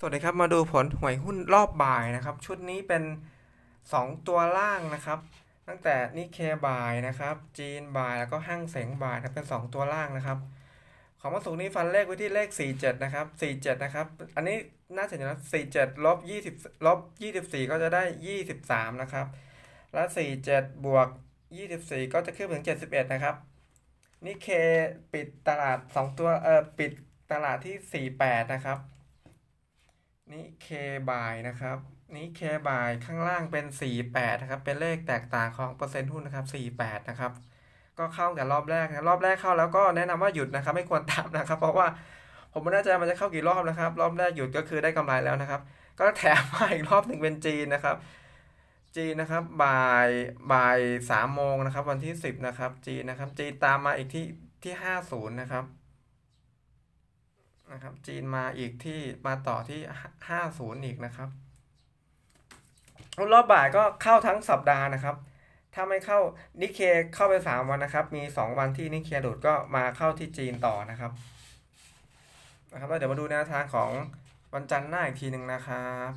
สวัสดีครับ มาดูผลหวยหุ้นรอบบ่ายนะครับ ชุดนี้เป็น 2 ตัวล่างนะครับ ตั้งแต่นิเคบ่ายนะครับ จีนบ่ายแล้วก็ห้างเสงบ่ายนะครับเป็น 2 ตัวล่างนะครับ ของมาสุกร์นี้ฟันเลขไว้ที่เลข 47 นะครับ 47 นะครับ อันนี้น่าจะอยู่นะ47ลบ20ลบ24 ก็จะได้ 23 นะครับ แล้ว47 บวก 24 ก็จะขึ้นถึง 71 นะครับนิเคปิดตลาด 2 ตัวเออปิดตลาดที่ 48 นะครับ นิเคบายนะครับนิเคบายข้างล่างเป็น 48 นะครับ เป็นเลขแตกต่างของเปอร์เซ็นต์หุ้นนะครับ 48 นะครับ ก็เข้าแต่รอบแรกนะรอบแรกเข้าแล้วก็แนะนำว่าหยุดนะครับ ไม่ควรตามนะครับ เพราะว่าผมไม่แน่ใจมันจะเข้ากี่รอบนะครับ รอบแรกหยุดก็คือได้กำไรแล้วนะครับ ก็แถมมาอีกรอบหนึ่งเป็นจีนนะครับ จีนนะครับบ่ายบ่ายสามโมงนะครับ วันที่สิบนะครับ จีนนะครับ จีนตามมาอีกที่ที่ห้าศูนย์นะครับ นะครับ จีนมาอีกที่มาต่อที่ห้าศูนย์อีกนะครับรอบบ่ายก็เข้าทั้งสัปดาห์นะครับ ถ้าไม่เข้านิเคเข้าไปสามวันนะครับ มีสองวันที่นิเคหลุดก็มาเข้าที่จีนต่อนะครับ นะครับแล้วเดี๋ยวมาดูแนวทางของวันจันทร์หน้าอีกทีหนึ่งนะครับ